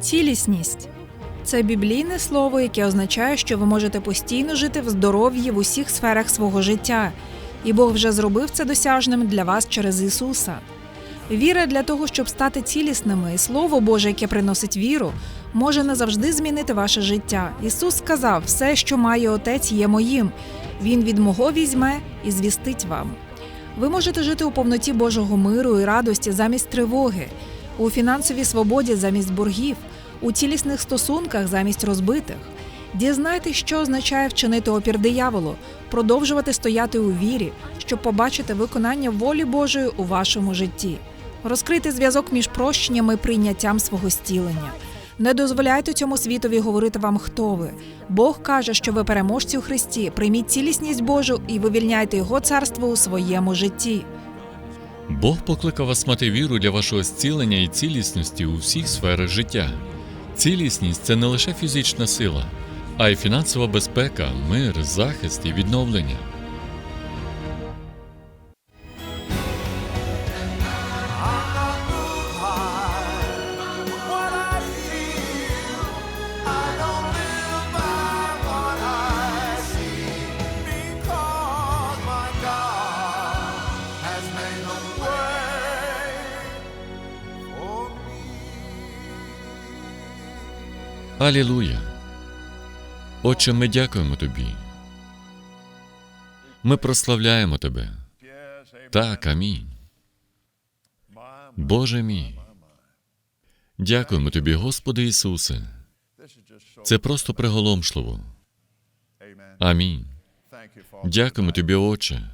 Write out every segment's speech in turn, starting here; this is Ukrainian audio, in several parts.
Цілісність це біблійне слово, яке означає, що ви можете постійно жити в здоров'ї в усіх сферах свого життя, і Бог вже зробив це досяжним для вас через Ісуса. Віра для того, щоб стати цілісними, і Слово Боже, яке приносить віру, може назавжди змінити ваше життя. Ісус сказав: все, що має Отець, є моїм. Він від мого візьме і звістить вам. Ви можете жити у повноті Божого миру і радості замість тривоги, у фінансовій свободі замість боргів, у цілісних стосунках замість розбитих. Дізнайтесь, що означає вчинити опір дияволу, продовжувати стояти у вірі, щоб побачити виконання волі Божої у вашому житті. Розкрити зв'язок між прощенням і прийняттям свого зцілення. Не дозволяйте цьому світові говорити вам, хто ви. Бог каже, що ви переможці у Христі. Прийміть цілісність Божу і вивільняйте Його царство у своєму житті. Бог покликав вас мати віру для вашого зцілення і цілісності у всіх сферах життя. Цілісність це не лише фізична сила, а й фінансова безпека, мир, захист і відновлення. Алілуя! Отче, ми дякуємо тобі. Ми прославляємо тебе. Так, амінь. Боже мій. Дякуємо тобі, Господи Ісусе. Це просто приголомшливо. Амінь. Дякуємо тобі, Отче.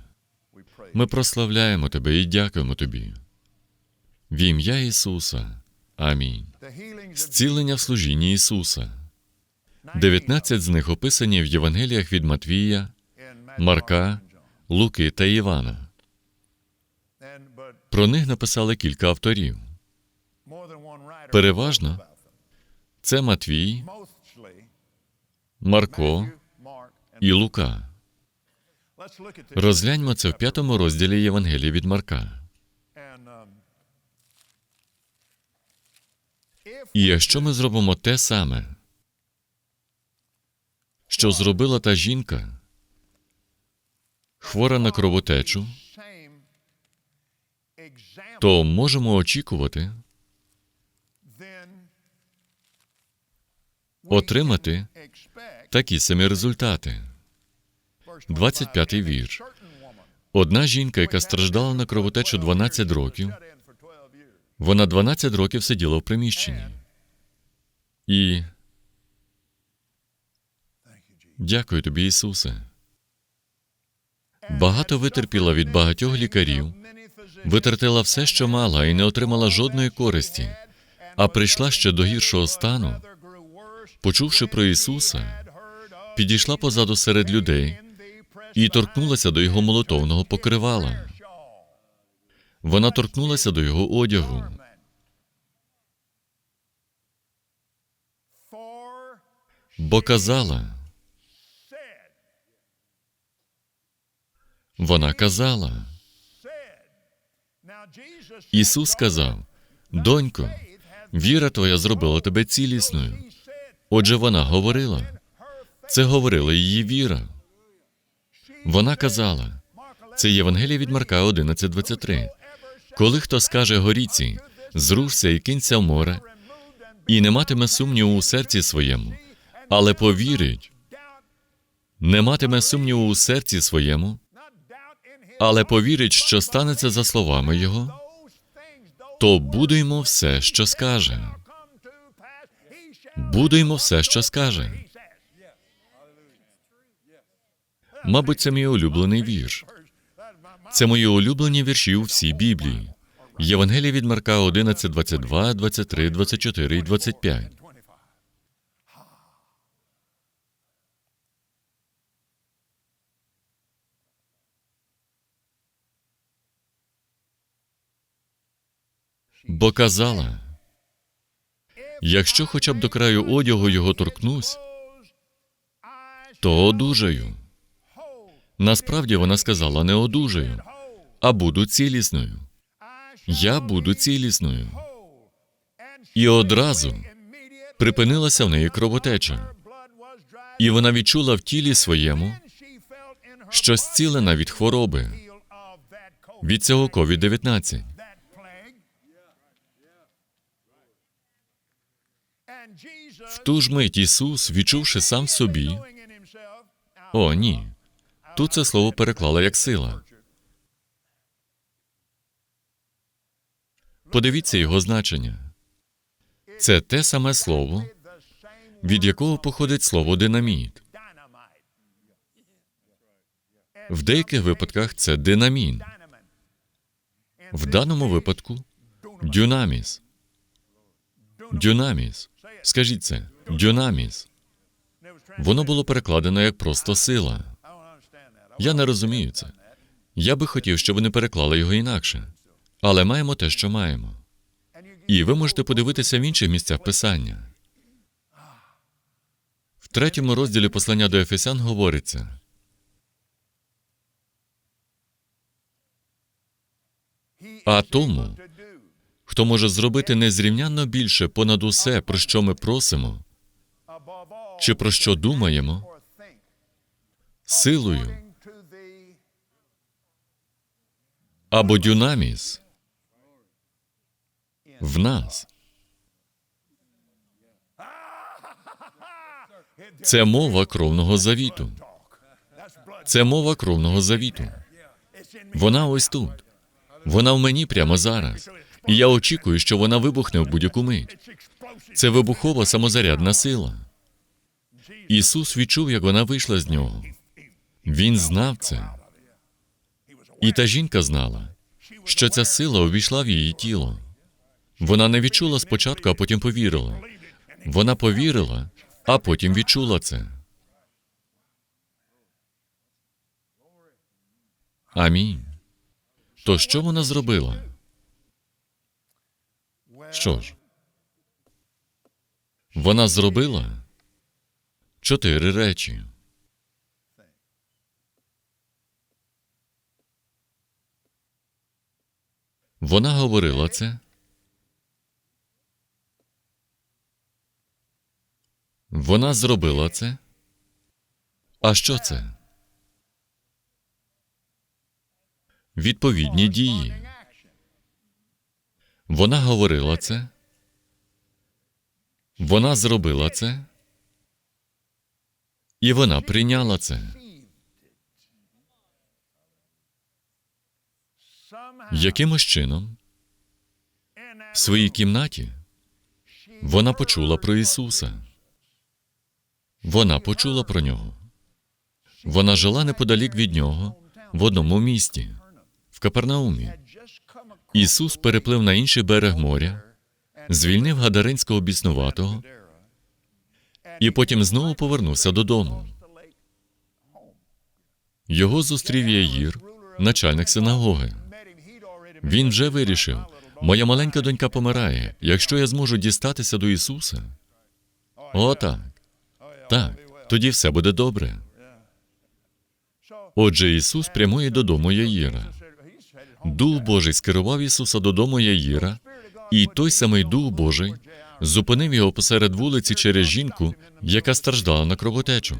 Ми прославляємо тебе і дякуємо тобі. В ім'я Ісуса. Амінь. Зцілення в служінні Ісуса. 19 з них описані в Євангеліях від Матвія, Марка, Луки та Івана. Про них написали кілька авторів. Переважно це Матвій, Марко і Лука. Розгляньмо це в п'ятому розділі Євангелія від Марка. І якщо ми зробимо те саме, що зробила та жінка, хвора на кровотечу, то можемо очікувати отримати такі самі результати. 25-й вірш. Одна жінка, яка страждала на кровотечу 12 років, вона 12 років сиділа в приміщенні. І дякую тобі, Ісусе. Багато витерпіла від багатьох лікарів, витратила все, що мала, і не отримала жодної користі, а прийшла ще до гіршого стану, почувши про Ісуса, підійшла позаду серед людей і торкнулася до його молотовного покривала. Вона торкнулася до його одягу. Бо казала, вона казала. Ісус сказав: Донько, віра твоя зробила тебе цілісною. Отже, вона говорила. Це говорила її віра. Вона казала, це Євангеліє від Марка 11.23. Коли хто скаже горіці, зрушся і кинься в море, і не матиме сумніву у серці своєму, але повірить, не матиме сумніву у серці своєму, але повірить, що станеться за словами Його, то будуймо все, що скаже. Будуймо все, що скаже. Мабуть, це мій улюблений вірш. Це мої улюблені вірші у всій Біблії. Євангелія від Марка 11, 22, 23, 24 і 25. Бо казала, якщо хоча б до краю одягу його торкнусь, то одужаю. Насправді вона сказала не одужаю, а буду цілісною. Я буду цілісною. І одразу припинилася в неї кровотеча, і вона відчула в тілі своєму, що зцілена від хвороби, від цього COVID-19. В ту ж мить Ісус, відчувши сам в собі, о, ні, тут це слово переклала як сила. Подивіться його значення. Це те саме слово, від якого походить слово динаміт. В деяких випадках це динамін, в даному випадку дюнаміс. Дюнаміс. Скажіть це. Дюнаміс. Воно було перекладено як просто сила. Я не розумію це. Я би хотів, щоб вони переклали його інакше. Але маємо те, що маємо. І ви можете подивитися в інших місцях писання. В третьому розділі послання до Ефесян говориться: а тому, хто може зробити незрівнянно більше понад усе, про що ми просимо, чи про що думаємо, силою або дюнаміс в нас. Це мова кровного завіту. Це мова кровного завіту. Вона ось тут. Вона в мені прямо зараз. І я очікую, що вона вибухне в будь-яку мить. Це вибухова самозарядна сила. Ісус відчув, як вона вийшла з нього. Він знав це. І та жінка знала, що ця сила увійшла в її тіло. Вона не відчула спочатку, а потім повірила. Вона повірила, а потім відчула це. Амінь. То що вона зробила? Що ж? Вона зробила чотири речі. Вона говорила це. Вона зробила це. А що це? Відповідні дії. Вона говорила це. Вона зробила це. І вона прийняла це. Якимось чином в своїй кімнаті вона почула про Ісуса. Вона почула про нього. Вона жила неподалік від нього в одному місті, в Капернаумі. Ісус переплив на інший берег моря, звільнив гадаринського біснуватого і потім знову повернувся додому. Його зустрів Яїр, начальник синагоги. Він вже вирішив: моя маленька донька помирає. Якщо я зможу дістатися до Ісуса, о, так. Так, тоді все буде добре. Отже, Ісус прямує додому Яїра. Дух Божий скерував Ісуса додому Яїра, і той самий Дух Божий зупинив його посеред вулиці через жінку, яка страждала на кровотечу.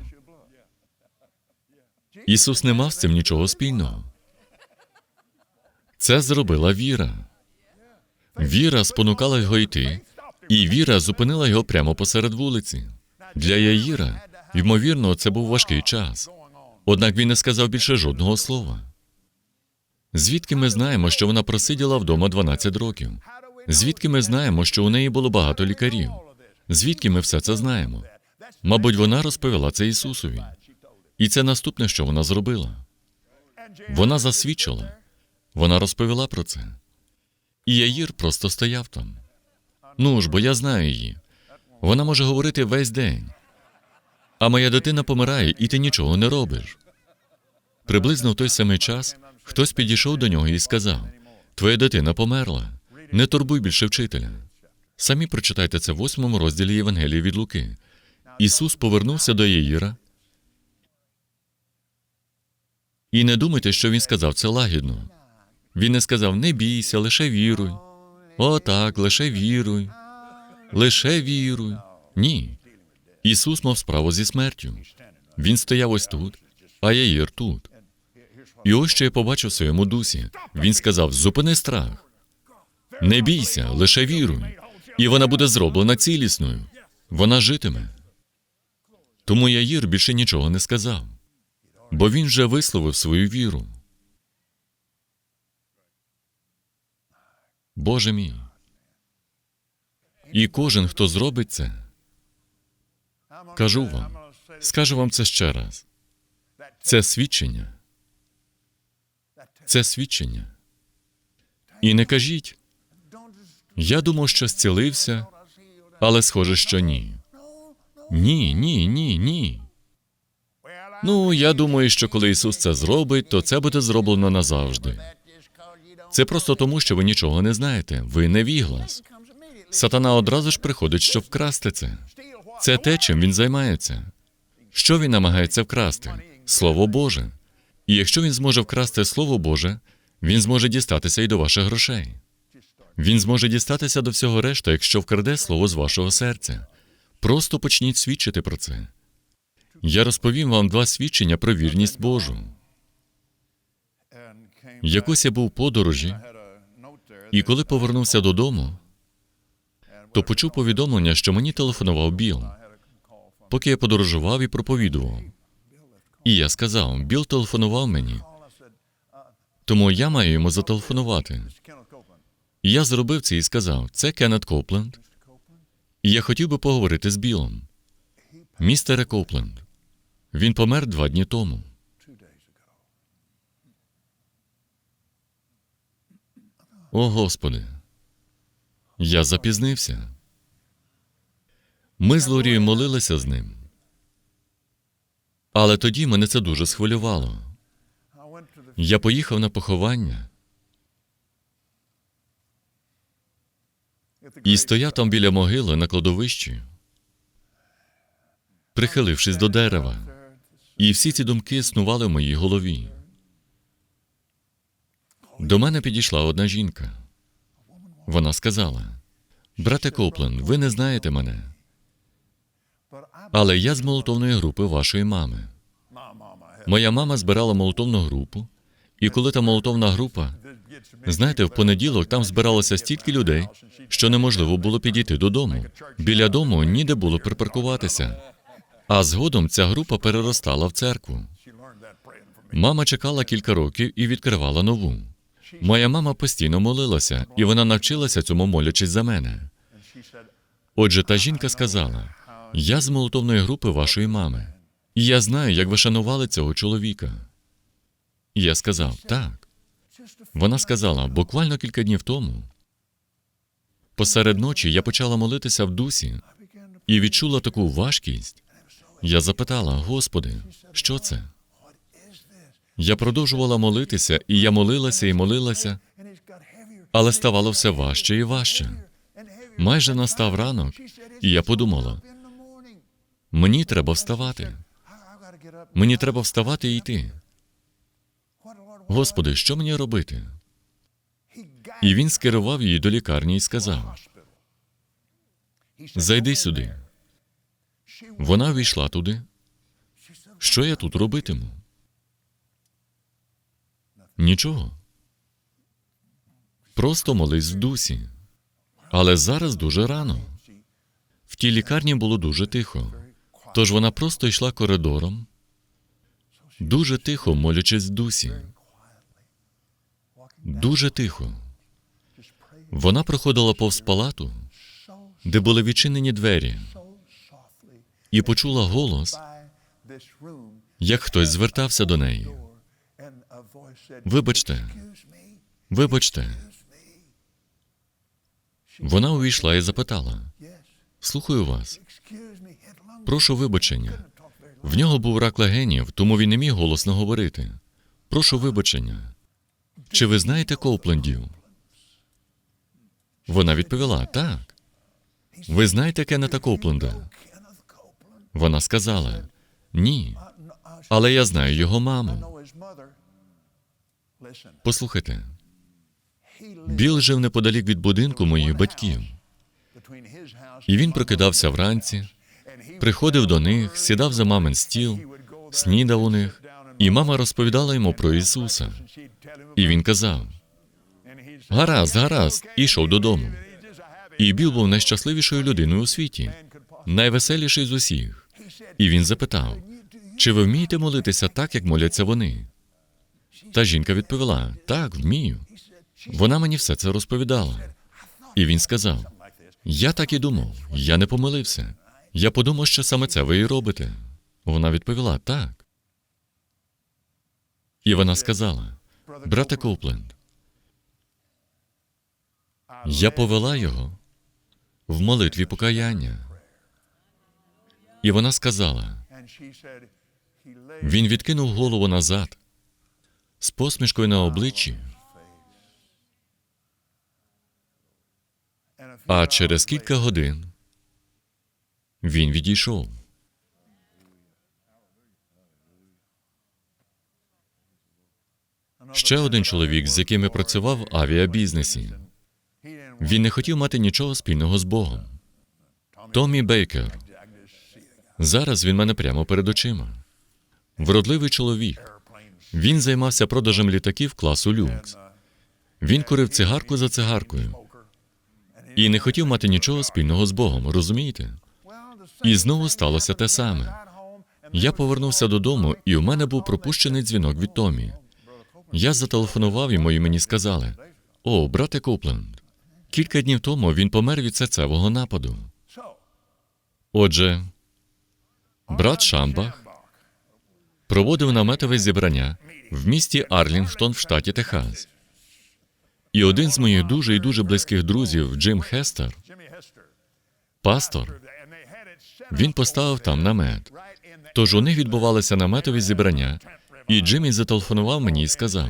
Ісус не мав з цим нічого спільного. Це зробила віра. Віра спонукала його йти, і віра зупинила його прямо посеред вулиці. Для Яїра, ймовірно, це був важкий час. Однак він не сказав більше жодного слова. Звідки ми знаємо, що вона просиділа вдома 12 років? Звідки ми знаємо, що у неї було багато лікарів? Звідки ми все це знаємо? Мабуть, вона розповіла це Ісусові. І це наступне, що вона зробила. Вона засвідчила, вона розповіла про це. І Яїр просто стояв там. Ну ж, бо я знаю її. Вона може говорити весь день. А моя дитина помирає, і ти нічого не робиш. Приблизно в той самий час хтось підійшов до нього і сказав: Твоя дитина померла. Не турбуй більше вчителя. Самі прочитайте це в восьмому розділі Євангелії від Луки. Ісус повернувся до Яїра. І не думайте, що він сказав це лагідно. Він не сказав: не бійся, лише віруй. О, так, лише віруй. Лише віруй. Ні. Ісус мав справу зі смертю. Він стояв ось тут, а Яїр тут. І ось що я побачив в своєму дусі. Він сказав: зупини страх. Не бійся, лише віруй. І вона буде зроблена цілісною. Вона житиме. Тому Яїр більше нічого не сказав, бо він вже висловив свою віру. Боже мій. І кожен, хто зробить це, кажу вам, скажу вам це ще раз. Це свідчення. Це свідчення. І не кажіть, я думав, що зцілився, але схоже, що ні. Ні, ні, ні, ні. Ну, я думаю, що коли Ісус це зробить, то це буде зроблено назавжди. Це просто тому, що ви нічого не знаєте. Ви не віглас. Сатана одразу ж приходить, щоб вкрасти це. Це те, чим він займається. Що він намагається вкрасти? Слово Боже. І якщо він зможе вкрасти Слово Боже, він зможе дістатися і до ваших грошей. Він зможе дістатися до всього решта, якщо вкраде слово з вашого серця. Просто почніть свідчити про це. Я розповім вам два свідчення про вірність Божу. Якось я був подорожі, і коли повернувся додому, то почув повідомлення, що мені телефонував Біл, поки я подорожував і проповідував. І я сказав: Біл телефонував мені, тому я маю йому зателефонувати. Я зробив це і сказав: це Кеннет Копленд. І я хотів би поговорити з Білом. Містере Копленд. Він помер два дні тому. О, Господи. Я запізнився. Ми з Лорією молилися з ним. Але тоді мене це дуже схвилювало. Я поїхав на поховання і стояв там біля могили на кладовищі, прихилившись до дерева. І всі ці думки снували в моїй голові. До мене підійшла одна жінка. Вона сказала: Брате Коплен, ви не знаєте мене, але я з молотовної групи вашої мами. Моя мама збирала молотовну групу, і коли та молотовна група, знаєте, в понеділок там збиралося стільки людей, що неможливо було підійти додому. Біля дому ніде було припаркуватися. А згодом ця група переростала в церкву. Мама чекала кілька років і відкривала нову. Моя мама постійно молилася, і вона навчилася цьому молячись за мене. Отже, та жінка сказала: я з молотовної групи вашої мами, і я знаю, як ви шанували цього чоловіка. І я сказав, так. Вона сказала, буквально кілька днів тому. Посеред ночі я почала молитися в дусі і відчула таку важкість. Я запитала, Господи, що це? Я продовжувала молитися, і я молилася і молилася, але ставало все важче і важче. Майже настав ранок, і я подумала: мені треба вставати. Мені треба вставати і йти. Господи, що мені робити? І він скерував її до лікарні і сказав: Зайди сюди. Вона увійшла туди. Що я тут робитиму? Нічого. Просто молись в дусі. Але зараз дуже рано. В тій лікарні було дуже тихо. Тож вона просто йшла коридором, дуже тихо, молячись в дусі. Дуже тихо. Вона проходила повз палату, де були відчинені двері, і почула голос, як хтось звертався до неї. Вибачте, вибачте. Вона увійшла і запитала: Слухаю вас. Прошу вибачення. В нього був рак легенів, тому він не міг голосно говорити. Прошу вибачення. Чи ви знаєте Коуплендів? Вона відповіла: так. Ви знаєте Кеннета Коупленда? Вона сказала: Ні. Але я знаю його маму. Послухайте, Біл жив неподалік від будинку моїх батьків. І він прокидався вранці, приходив до них, сідав за мамин стіл, снідав у них, і мама розповідала йому про Ісуса. І він казав: Гаразд, гаразд, і йшов додому. І Біл був найщасливішою людиною у світі, найвеселіший з усіх. І він запитав: чи ви вмієте молитися так, як моляться вони? Та жінка відповіла: Так, вмію. Вона мені все це розповідала. І він сказав: Я так і думав, я не помилився. Я подумав, що саме це ви і робите. Вона відповіла: Так. І вона сказала: Брате Коупленд, я повела його в молитві покаяння. І вона сказала: він відкинув голову назад з посмішкою на обличчі, а через кілька годин він відійшов. Ще один чоловік, з яким я працював в авіабізнесі. Він не хотів мати нічого спільного з Богом. Томі Бейкер. Зараз він мене прямо перед очима. Вродливий чоловік. Він займався продажем літаків класу люкс. Він курив цигарку за цигаркою і не хотів мати нічого спільного з Богом, розумієте? І знову сталося те саме. Я повернувся додому, і у мене був пропущений дзвінок від Томі. Я зателефонував йому, і мені сказали: О, брате Копленд, кілька днів тому він помер від серцевого нападу. Отже, брат Шамбах проводив наметове зібрання в місті Арлінгтон в штаті Техас. І один з моїх дуже і дуже близьких друзів, Джим Хестер, пастор, він поставив там намет. Тож у них відбувалися наметові зібрання, і Джиммі зателефонував мені і сказав: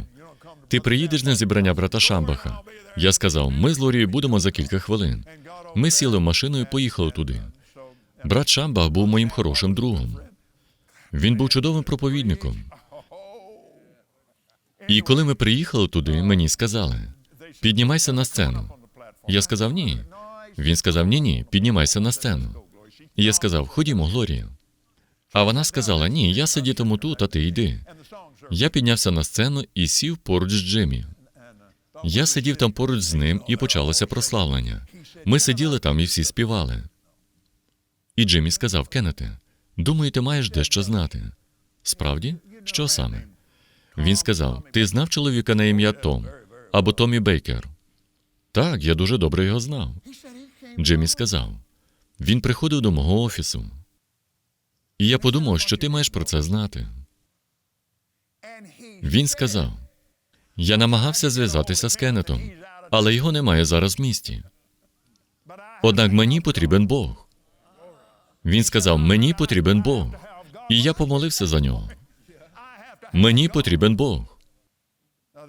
Ти приїдеш на зібрання брата Шамбаха? Я сказав: ми з Лорією будемо за кілька хвилин. Ми сіли в машину і поїхали туди. Брат Шамбах був моїм хорошим другом. Він був чудовим проповідником. І коли ми приїхали туди, мені сказали: піднімайся на сцену. Я сказав ні. Він сказав: ні, ні, піднімайся на сцену. Я сказав: Ходімо, Глорія. А вона сказала: Ні, я сидітиму тут, а ти йди. Я піднявся на сцену і сів поруч з Джиммі. Я сидів там поруч з ним, і почалося прославлення. Ми сиділи там і всі співали. І Джиммі сказав: Кеннете, думаю, ти маєш дещо знати. Справді, що саме? Він сказав: Ти знав чоловіка на ім'я Том або Томі Бейкер? Так, я дуже добре його знав. Джиммі сказав: Він приходив до мого офісу. І я подумав, що ти маєш про це знати. Він сказав: Я намагався зв'язатися з Кеннетом, але його немає зараз в місті. Однак мені потрібен Бог. Він сказав: Мені потрібен Бог. І я помолився за нього. Мені потрібен Бог.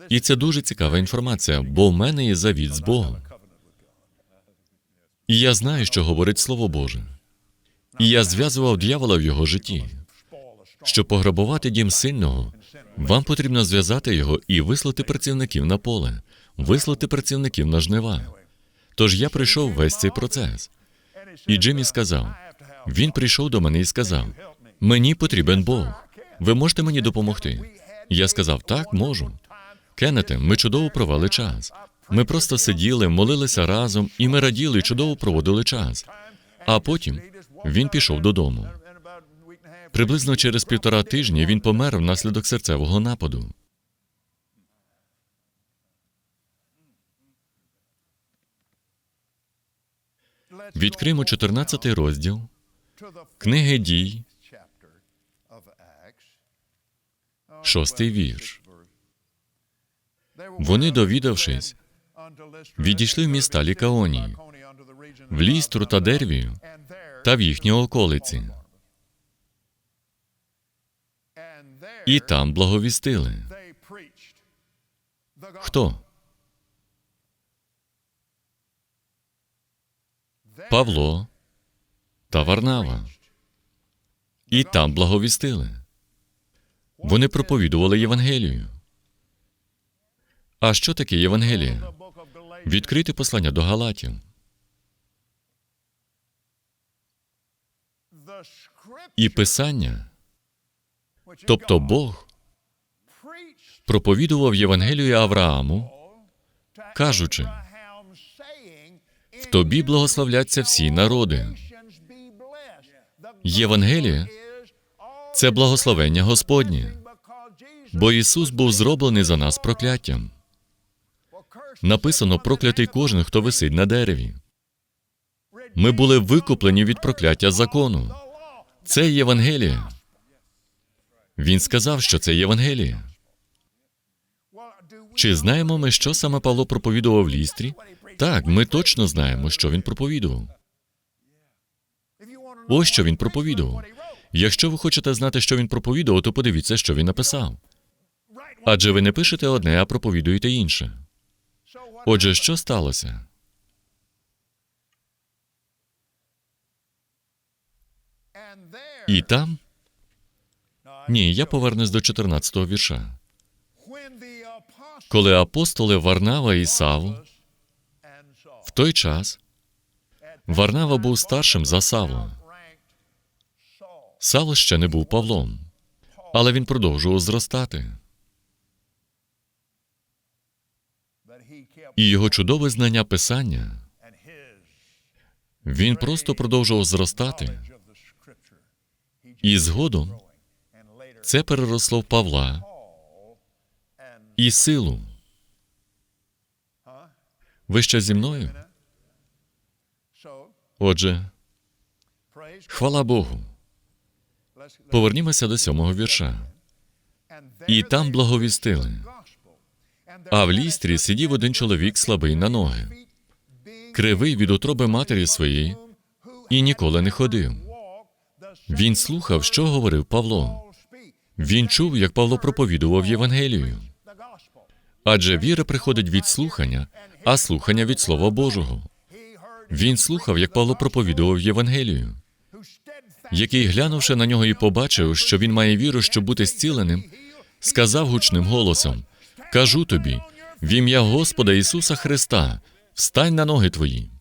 І це дуже цікава інформація, бо в мене є завіт з Богом. І я знаю, що говорить Слово Боже. І я зв'язував дьявола в його житті. Щоб пограбувати дім сильного, вам потрібно зв'язати його і вислати працівників на поле, вислати працівників на жнива. Тож я пройшов весь цей процес. І Джиммі сказав: він прийшов до мене і сказав: Мені потрібен Бог. Ви можете мені допомогти? Я сказав: Так, можу. Кеннете, ми чудово провели час. Ми просто сиділи, молилися разом, і ми раділи чудово проводили час. А потім він пішов додому. Приблизно через півтора тижні він помер внаслідок серцевого нападу. Відкриємо 14 розділ книги дій, шостий вірш. Вони, довідавшись, відійшли в міста Лікаонії, в Лістру та Дервію та в їхній околиці, і там благовістили. Хто? Павло та Варнава. І там благовістили. Вони проповідували Євангелію. А що таке Євангелія? Відкрите послання до Галатів. І Писання, тобто Бог, проповідував Євангелію Аврааму, кажучи, в тобі благословляться всі народи. Євангеліє це благословення Господнє, бо Ісус був зроблений за нас прокляттям. Написано проклятий кожен, хто висить на дереві. Ми були викуплені від прокляття закону. Це Євангеліє. Він сказав, що це Євангеліє. Чи знаємо ми, що саме Павло проповідував в лістрі? Так, ми точно знаємо, що він проповідував. Ось що він проповідував. Якщо ви хочете знати, що він проповідував, то подивіться, що він написав. Адже ви не пишете одне, а проповідуєте інше. Отже, що сталося? І там? Ні, я повернусь до 14-го вірша. Коли апостоли Варнава і Савл в той час Варнава був старшим за Савла. Савл ще не був Павлом, але він продовжував зростати. І його чудове знання писання він просто продовжував зростати. І згодом це переросло в Павла і силу. Ви ще зі мною? Отже, хвала Богу. Повернімося до сьомого вірша. І там благовістили. А в лістрі сидів один чоловік слабий на ноги, кривий від утроби матері своєї, і ніколи не ходив. Він слухав, що говорив Павло. Він чув, як Павло проповідував Євангелію. Адже віра приходить від слухання, а слухання від Слова Божого. Він слухав, як Павло проповідував Євангелію, який, глянувши на нього і побачив, що він має віру, щоб бути зціленим, сказав гучним голосом: Кажу тобі, в ім'я Господа Ісуса Христа, встань на ноги твої.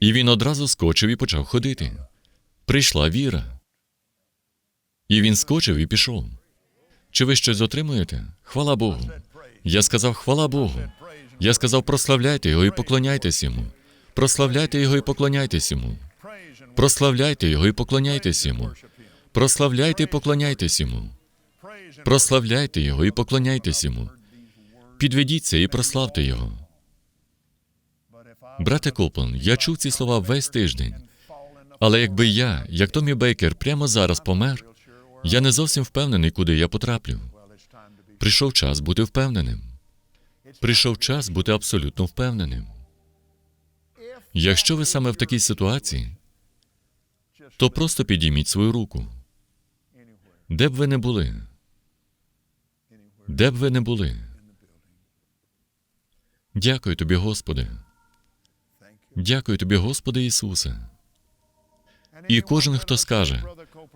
І він одразу скочив і почав ходити. Прийшла віра. І він скочив і пішов. Чи ви щось отримуєте? Хвала Богу. Я сказав хвала Богу. Я сказав, прославляйте його і поклоняйтесь йому. Прославляйте його і поклоняйтесь йому. Прославляйте його і поклоняйтесь йому. Прославляйте і поклоняйтесь йому. Прославляйте його і поклоняйтесь йому. Підведіться і прославте його. Брате Коплен, я чув ці слова весь тиждень. Але якби я, як Томі Бейкер, прямо зараз помер, я не зовсім впевнений, куди я потраплю. Прийшов час бути впевненим. Прийшов час бути абсолютно впевненим. Якщо ви саме в такій ситуації, то просто підійміть свою руку. Де б ви не були? Де б ви не були? Дякую тобі, Господи. Дякую тобі, Господи Ісусе. І кожен, хто скаже,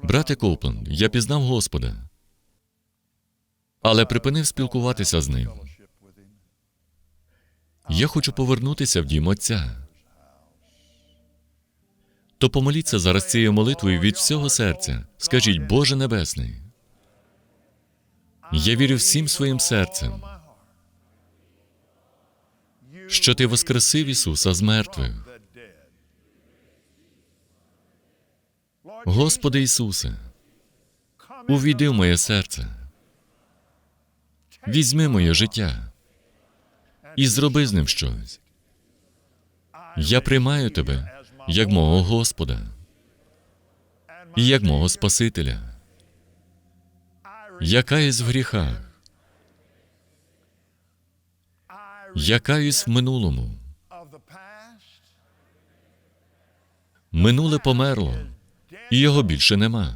брате Коупленд, я пізнав Господа, але припинив спілкуватися з ним. Я хочу повернутися в дім Отця. То помоліться зараз цією молитвою від всього серця. Скажіть, Боже Небесний, я вірю всім своїм серцем, що ти воскресив Ісуса з мертвих. Господи Ісусе, увійди в моє серце, візьми моє життя і зроби з ним щось. Я приймаю тебе як мого Господа і як мого Спасителя. Я каюсь в гріхах, я каюсь в минулому. Минуле померло, і його більше нема.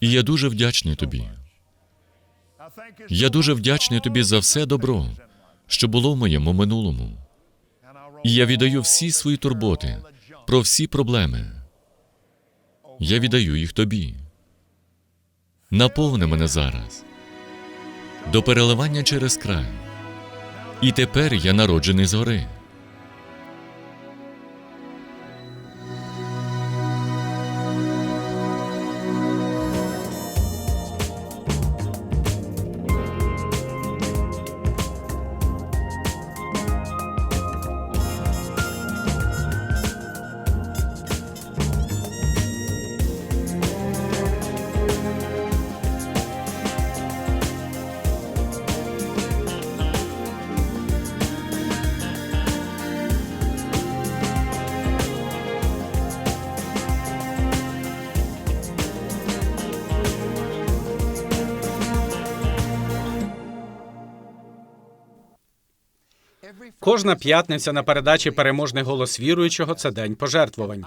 І я дуже вдячний тобі. Я дуже вдячний тобі за все добро, що було в моєму минулому. І я віддаю всі свої турботи про всі проблеми. Я віддаю їх тобі. Наповни мене зараз до переливання через край. І тепер я народжений згори. Кожна п'ятниця на передачі Переможний голос віруючого це день пожертвувань.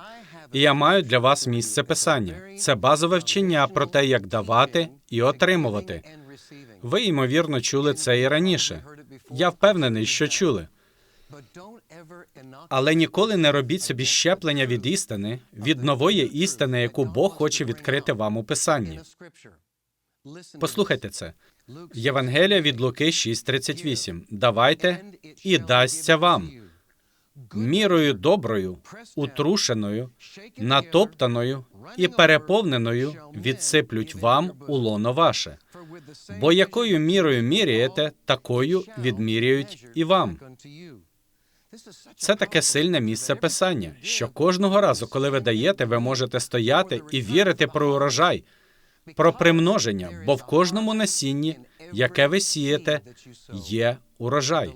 І я маю для вас місце писання. Це базове вчення про те, як давати і отримувати. Ви, ймовірно, чули це і раніше. Я впевнений, що чули. Але ніколи не робіть собі щеплення від істини, від нової істини, яку Бог хоче відкрити вам у писанні. Послухайте це. Євангелія від Луки 6.38. Давайте і дасться вам мірою доброю, утрушеною, натоптаною і переповненою відсиплють вам у лоно ваше. Бо якою мірою міряєте, такою відміряють і вам. Це таке сильне місце писання, що кожного разу, коли ви даєте, ви можете стояти і вірити про урожай, про примноження, бо в кожному насінні, яке ви сієте, є урожай.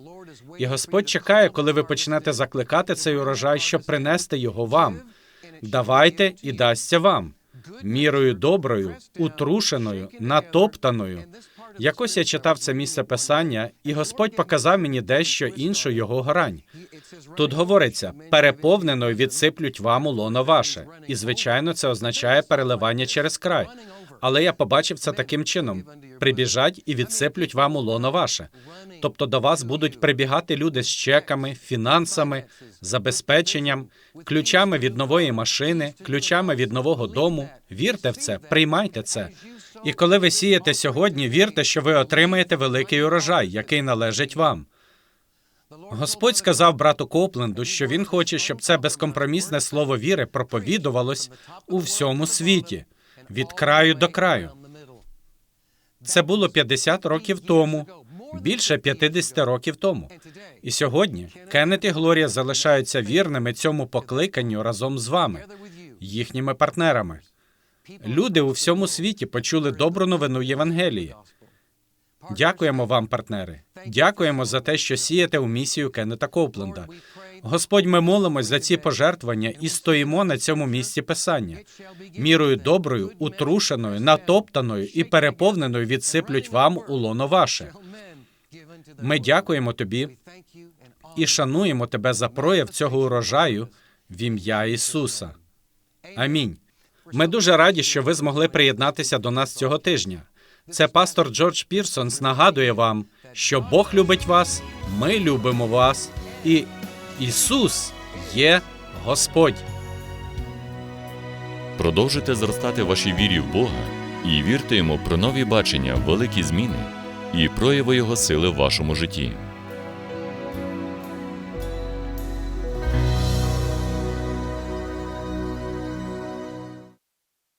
І Господь чекає, коли ви почнете закликати цей урожай, щоб принести його вам. Давайте і дасться вам мірою доброю, утрушеною, натоптаною. Якось я читав це місце писання, і Господь показав мені дещо іншу його грань. Тут говориться: переповненою відсиплють вам у лоно ваше, і звичайно, це означає переливання через край. Але я побачив це таким чином: прибіжать і відсиплють вам у лоно ваше. Тобто до вас будуть прибігати люди з чеками, фінансами, забезпеченням, ключами від нової машини, ключами від нового дому. Вірте в це, приймайте це. І коли ви сієте сьогодні, вірте, що ви отримаєте великий урожай, який належить вам. Господь сказав брату Копленду, що він хоче, щоб це безкомпромісне слово віри проповідувалось у всьому світі від краю до краю. Це було 50 років тому, більше 50 років тому. І сьогодні Кеннет і Глорія залишаються вірними цьому покликанню разом з вами, їхніми партнерами. Люди у всьому світі почули добру новину Євангелії. Дякуємо вам, партнери. Дякуємо за те, що сієте у місію Кеннета Копленда. Господь, ми молимось за ці пожертвування і стоїмо на цьому місці писання. Мірою доброю, утрушеною, натоптаною і переповненою відсиплють вам у лоно ваше. Ми дякуємо тобі і шануємо тебе за прояв цього урожаю в ім'я Ісуса. Амінь. Ми дуже раді, що ви змогли приєднатися до нас цього тижня. Це пастор Джордж Пірсонс нагадує вам, що Бог любить вас, ми любимо вас, і Ісус є Господь. Продовжуйте зростати вашій вірі в Бога і вірте йому про нові бачення, великі зміни і прояви Його сили в вашому житті.